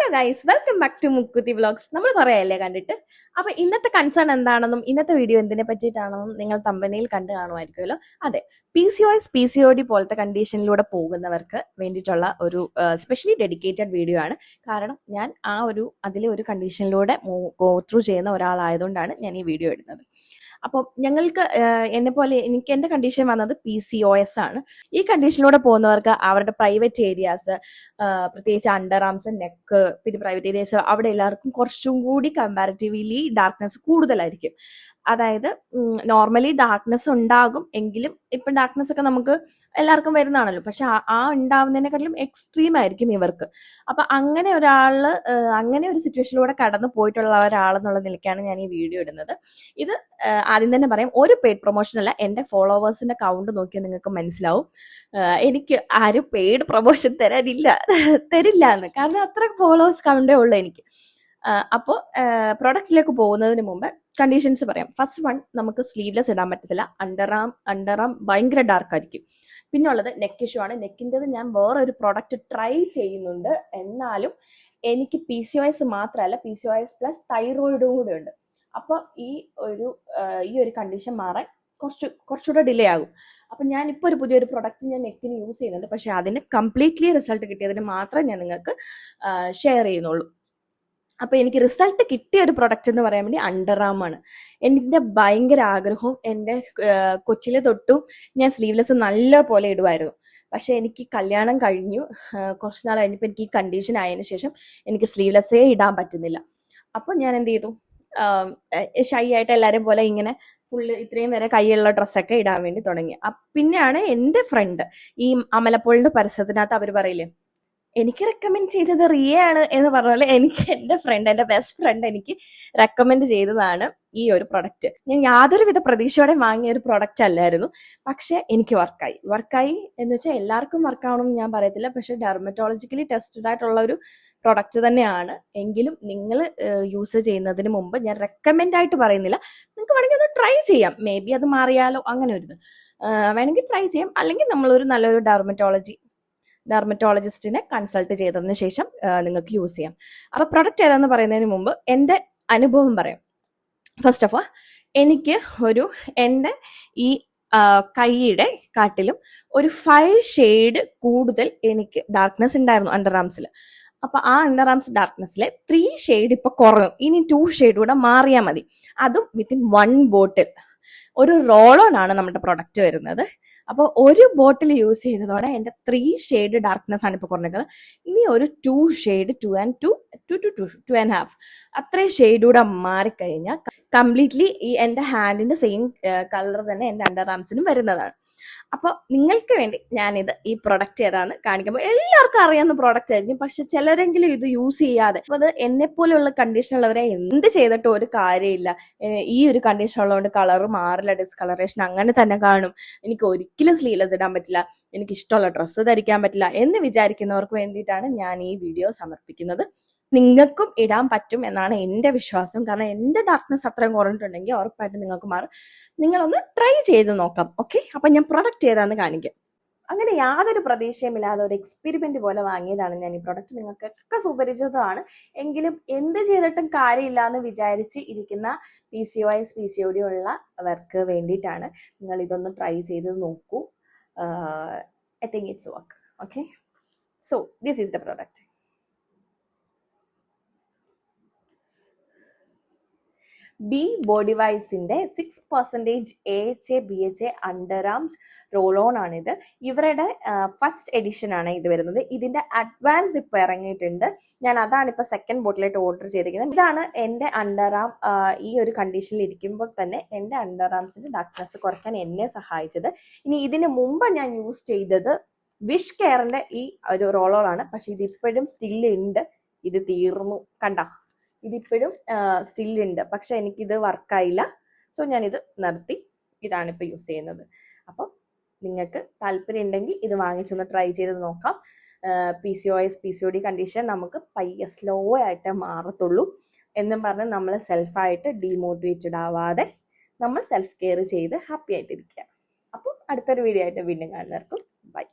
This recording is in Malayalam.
Hello guys welcome back to Mukkuthi vlogs നമ്മൾ കുറേ അല്ലേ കണ്ടിട്ട്? അപ്പോൾ ഇന്നത്തെ കൺസേൺ എന്താണെന്നും ഇന്നത്തെ വീഡിയോ എന്തിനെ പറ്റിയിട്ടാണെന്നും നിങ്ങൾ തമ്പനയിൽ കണ്ടു കാണുമായിരിക്കുമല്ലോ. അതെ P C O S P C O D പോലത്തെ കണ്ടീഷനിലൂടെ പോകുന്നവർക്ക് വേണ്ടിയിട്ടുള്ള ഒരു സ്പെഷ്യലി ഡെഡിക്കേറ്റഡ് വീഡിയോ ആണ്. കാരണം ഞാൻ ആ ഒരു അതിലെ ഒരു കണ്ടീഷനിലൂടെ ഗോ ത്രൂ ചെയ്യുന്ന ഒരാളായതുകൊണ്ടാണ് ഞാൻ ഈ വീഡിയോ ഇടുന്നത്. അപ്പം ഞങ്ങൾക്ക് എന്നെ പോലെ എനിക്ക് എന്റെ കണ്ടീഷൻ വന്നത് പി സി ഒ എസ് ആണ്. ഈ കണ്ടീഷനിലൂടെ പോകുന്നവർക്ക് അവരുടെ പ്രൈവറ്റ് ഏരിയാസ് പ്രത്യേകിച്ച് അണ്ടർ ആംസ് നെക്ക് പിന്നെ പ്രൈവറ്റ് ഏരിയാസ് അവിടെ എല്ലാവർക്കും കുറച്ചും കൂടി കമ്പാരിറ്റീവ്ലി ഡാർക്ക്നെസ് കൂടുതലായിരിക്കും. അതായത് നോർമലി ഡാർക്ക്നെസ് ഉണ്ടാകും എങ്കിലും ഇപ്പം ഡാർക്ക്നെസ് ഒക്കെ നമുക്ക് എല്ലാവർക്കും വരുന്നതാണല്ലോ. പക്ഷെ ആ- ഉണ്ടാവുന്നതിനെക്കാട്ടിലും എക്സ്ട്രീം ആയിരിക്കും ഇവർക്ക്. അപ്പൊ അങ്ങനെ ഒരാൾ അങ്ങനെ ഒരു സിറ്റുവേഷനിലൂടെ കടന്നു പോയിട്ടുള്ള ഒരാളെന്നുള്ള നിലയ്ക്കാണ് ഞാൻ ഈ വീഡിയോ ഇടുന്നത്. ഇത് ആദ്യം തന്നെ പറയാം ഒരു പെയ്ഡ് പ്രൊമോഷൻ അല്ല എന്റെ ഫോളോവേഴ്സിന്റെ കൗണ്ട് നോക്കിയാൽ നിങ്ങൾക്ക് മനസ്സിലാവും. എനിക്ക് ആരും പെയ്ഡ് പ്രൊമോഷൻ തരാനില്ല. തരില്ല എന്ന് കാരണം അത്ര ഫോളോവേഴ്സ് കൗണ്ടേ ഉള്ളൂ എനിക്ക്. അപ്പോൾ പ്രൊഡക്റ്റിലേക്ക് പോകുന്നതിന് മുമ്പ് കണ്ടീഷൻസ് പറയാം. ഫസ്റ്റ് വൺ നമുക്ക് സ്ലീവ്ലെസ് ഇടാൻ പറ്റത്തില്ല. അണ്ടർ ആം അണ്ടർ ആം ഭയങ്കര ഡാർക്ക് ആയിരിക്കും. പിന്നെ ഉള്ളത് നെക്ക് ഇഷ്യൂ ആണ് നെക്കിന്റെത് ഞാൻ വേറൊരു പ്രോഡക്റ്റ് ട്രൈ ചെയ്യുന്നുണ്ട്. എന്നാലും എനിക്ക് പി സി ഒ എസ് മാത്രമല്ല P C O S plus തൈറോയിഡും കൂടെ ഉണ്ട്. അപ്പോൾ ഈ ഒരു ഈ ഒരു കണ്ടീഷൻ മാറാൻ കുറച്ച് കുറച്ചുകൂടെ ഡിലേ ആകും. അപ്പം ഞാൻ ഇപ്പോൾ ഒരു പുതിയൊരു പ്രൊഡക്റ്റ് ഞാൻ നെക്കിന് യൂസ് ചെയ്യുന്നുണ്ട്. പക്ഷേ അതിന് കംപ്ലീറ്റ്ലി റിസൾട്ട് കിട്ടിയതിന് മാത്രമേ ഞാൻ നിങ്ങൾക്ക് ഷെയർ ചെയ്യുന്നുള്ളൂ. അപ്പോൾ എനിക്ക് റിസൾട്ട് കിട്ടിയ ഒരു പ്രൊഡക്റ്റ് എന്ന് പറയാൻ വേണ്ടി അണ്ടർആമാണ് എന്റെ ഭയങ്കര ആഗ്രഹവും എന്റെ കൊച്ചിലെ തൊട്ടും ഞാൻ സ്ലീവ്ലെസ് നല്ല പോലെ ഇടുമായിരുന്നു പക്ഷെ എനിക്ക് കല്യാണം കഴിഞ്ഞു. കുറച്ചു നാൾ കഴിഞ്ഞപ്പോൾ എനിക്ക് ഈ കണ്ടീഷൻ ആയതിനു ശേഷം എനിക്ക് സ്ലീവ്ലെസ്സേ ഇടാൻ പറ്റുന്നില്ല. അപ്പോൾ ഞാൻ എന്ത് ചെയ്തു? ഷൈ ആയിട്ട് എല്ലാവരും പോലെ ഇങ്ങനെ ഫുള്ള് ഇത്രയും വരെ കൈയുള്ള ഡ്രസ്സൊക്കെ ഇടാൻ വേണ്ടി തുടങ്ങി. പിന്നെയാണ് എന്റെ ഫ്രണ്ട് ഈ അമലപ്പോളിന്റെ പരസ്യത്തിനകത്ത് അവർ പറയില്ലേ എനിക്ക് റെക്കമെൻഡ് ചെയ്തത് റിയ ആണ് എന്ന് പറഞ്ഞാൽ എനിക്ക് എന്റെ ഫ്രണ്ട് എന്റെ ബെസ്റ്റ് ഫ്രണ്ട് എനിക്ക് റെക്കമെൻഡ് ചെയ്തതാണ് ഈ ഒരു പ്രൊഡക്റ്റ് ഞാൻ യാതൊരുവിധ പ്രതീക്ഷയോടെ വാങ്ങിയ ഒരു പ്രൊഡക്റ്റ് അല്ലായിരുന്നു. പക്ഷെ എനിക്ക് വർക്കായി വർക്കായി എന്ന് വെച്ചാൽ എല്ലാവർക്കും വർക്കാവണമെന്ന് ഞാൻ പറയത്തില്ല. പക്ഷെ ഡെർമറ്റോളജിക്കലി ടെസ്റ്റഡ് ആയിട്ടുള്ള ഒരു പ്രൊഡക്റ്റ് തന്നെയാണ്. എങ്കിലും നിങ്ങൾ യൂസ് ചെയ്യുന്നതിന് മുമ്പ് ഞാൻ റെക്കമെൻഡ് ആയിട്ട് പറയുന്നില്ല. നിങ്ങൾക്ക് വേണമെങ്കിൽ ഒന്ന് ട്രൈ ചെയ്യാം. മേ ബി അത് മാറിയാലോ അങ്ങനെ ഒരു വേണമെങ്കിൽ ട്രൈ ചെയ്യാം. അല്ലെങ്കിൽ നമ്മളൊരു നല്ലൊരു ഡെർമറ്റോളജി ഡെർമറ്റോളജിസ്റ്റിനെ കൺസൾട്ട് ചെയ്തതിന് ശേഷം നിങ്ങൾക്ക് യൂസ് ചെയ്യാം. അപ്പൊ പ്രൊഡക്റ്റ് ഏതാന്ന് പറയുന്നതിന് മുമ്പ് എന്റെ അനുഭവം പറയാം. ഫസ്റ്റ് ഓഫ് ഓൾ എനിക്ക് ഒരു എന്റെ ഈ കൈയുടെ കാട്ടിലും ഒരു ഫൈവ് ഷെയ്ഡ് കൂടുതൽ എനിക്ക് ഡാർക്ക്നെസ് ഉണ്ടായിരുന്നു അണ്ടർ ആംസിൽ അപ്പൊ ആ അണ്ടർ ആംസ് ഡാർക്ക്നെസ്സിലെ ത്രീ ഷെയ്ഡ് ഇപ്പൊ കുറഞ്ഞു. ഇനി ടു ഷെയ്ഡ് കൂടെ മാറിയാൽ മതി. അതും വിത്തിൻ വൺ ബോട്ടിൽ ഒരു റോളോൺ ആണ് നമ്മുടെ പ്രൊഡക്റ്റ് വരുന്നത്. അപ്പോൾ ഒരു ബോട്ടിൽ യൂസ് ചെയ്തതോടെ എന്റെ ത്രീ ഷെയ്ഡ് ഡാർക്ക്നെസ് ആണ് ഇപ്പോൾ കുറഞ്ഞത് ഇനി ഒരു two shade two and two two two two two and half അത്രയും ഷെയ്ഡ് കൂടെ മാറിക്കഴിഞ്ഞാൽ കംപ്ലീറ്റ്ലി ഈ എന്റെ ഹാൻഡിന്റെ സെയിം കളർ തന്നെ എന്റെ അണ്ടർ ആംസിനും വരുന്നതാണ്. അപ്പോൾ നിങ്ങൾക്ക് വേണ്ടി ഞാനിത് ഈ പ്രൊഡക്റ്റ് ഏതാന്ന് കാണിക്കുമ്പോൾ എല്ലാവർക്കും അറിയാവുന്ന പ്രോഡക്റ്റ് ആയിരിക്കും. പക്ഷെ ചിലരെങ്കിലും ഇത് യൂസ് ചെയ്യാതെ അപ്പോൾ അത് എന്നെ പോലെയുള്ള കണ്ടീഷനുള്ളവരെ എന്ത് ചെയ്തിട്ടും ഒരു കാര്യമില്ല. ഈ ഒരു കണ്ടീഷൻ ഉള്ളതുകൊണ്ട് കളർ മാറില്ല ഡിസ്കളറേഷൻ അങ്ങനെ തന്നെ കാണും. എനിക്ക് ഒരിക്കലും സ്ലീവ്ലെസ് ഇടാൻ പറ്റില്ല. എനിക്ക് ഇഷ്ടമുള്ള ഡ്രസ്സ് ധരിക്കാൻ പറ്റില്ല എന്ന് വിചാരിക്കുന്നവർക്ക് വേണ്ടിയിട്ടാണ് ഞാൻ ഈ വീഡിയോ സമർപ്പിക്കുന്നത്. നിങ്ങൾക്കും ഇടാൻ പറ്റും എന്നാണ് എന്റെ വിശ്വാസം. കാരണം എന്റെ ഡാർക്ക്നെസ് അത്രയും കുറഞ്ഞിട്ടുണ്ടെങ്കിൽ ഉറപ്പായിട്ടും നിങ്ങൾക്ക് മാറും. നിങ്ങളൊന്ന് ട്രൈ ചെയ്ത് നോക്കാം ഓക്കെ അപ്പം ഞാൻ പ്രൊഡക്റ്റ് ഏതാന്ന് കാണിക്കാം. അങ്ങനെ യാതൊരു പ്രതീക്ഷയുമില്ലാതെ ഒരു എക്സ്പെരിമെന്റ് പോലെ വാങ്ങിയതാണ് ഞാൻ ഈ പ്രൊഡക്റ്റ് നിങ്ങൾക്കൊക്കെ സുപരിചിതമാണ്. എങ്കിലും എന്ത് ചെയ്തിട്ടും കാര്യമില്ല എന്ന് വിചാരിച്ച് ഇരിക്കുന്ന P C O S P C O D ഉള്ളവർക്ക് വേണ്ടിയിട്ടാണ് നിങ്ങൾ ഇതൊന്ന് ട്രൈ ചെയ്ത് നോക്കൂ. I think it's work okay so this is the product be body വൈസിന്റെ six percentage A H A B H A under arms roll on ആണിത്. ഇവരുടെ ഫസ്റ്റ് എഡിഷൻ ആണ് ഇത് വരുന്നത്. ഇതിന്റെ അഡ്വാൻസ് ഇപ്പൊ ഇറങ്ങിയിട്ടുണ്ട്. ഞാൻ അതാണ് ഇപ്പൊ സെക്കൻഡ് ബോട്ടിലായിട്ട് ഓർഡർ ചെയ്തിരിക്കുന്നത്. ഇതാണ് എന്റെ അണ്ടർ ആം ഈ ഒരു കണ്ടീഷനിൽ ഇരിക്കുമ്പോൾ തന്നെ എന്റെ അണ്ടർ ആംസിന്റെ ഡാർക്ക്നെസ് കുറയ്ക്കാൻ എന്നെ സഹായിച്ചത്. ഇനി ഇതിന് മുമ്പ് ഞാൻ യൂസ് ചെയ്തത് വിഷ് കെയറിന്റെ ഈ ഒരു റോളോളാണ് പക്ഷെ സ്റ്റിൽ ഉണ്ട് ഇത് തീർന്നു. കണ്ട? ഇതിപ്പോഴും സ്റ്റിൽ ഉണ്ട്. പക്ഷെ എനിക്കിത് വർക്കായില്ല സോ ഞാനിത് നിർത്തി. ഇതാണ് ഇപ്പോൾ യൂസ് ചെയ്യുന്നത്. അപ്പോൾ നിങ്ങൾക്ക് താല്പര്യം ഉണ്ടെങ്കിൽ ഇത് വാങ്ങിച്ചൊന്ന് ട്രൈ ചെയ്ത് നോക്കാം. P C O S P C O D condition നമുക്ക് പയ്യെ സ്ലോ ആയിട്ട് മാറത്തുള്ളൂ. എന്നും പറഞ്ഞ് നമ്മൾ സെൽഫായിട്ട് ഡീമോട്ടിവേറ്റഡ് ആവാതെ നമ്മൾ സെൽഫ് കെയർ ചെയ്ത് ഹാപ്പി ആയിട്ടിരിക്കുക. അപ്പോൾ അടുത്തൊരു വീഡിയോ ആയിട്ട് വീണ്ടും കാണുന്നവർക്കും ബൈ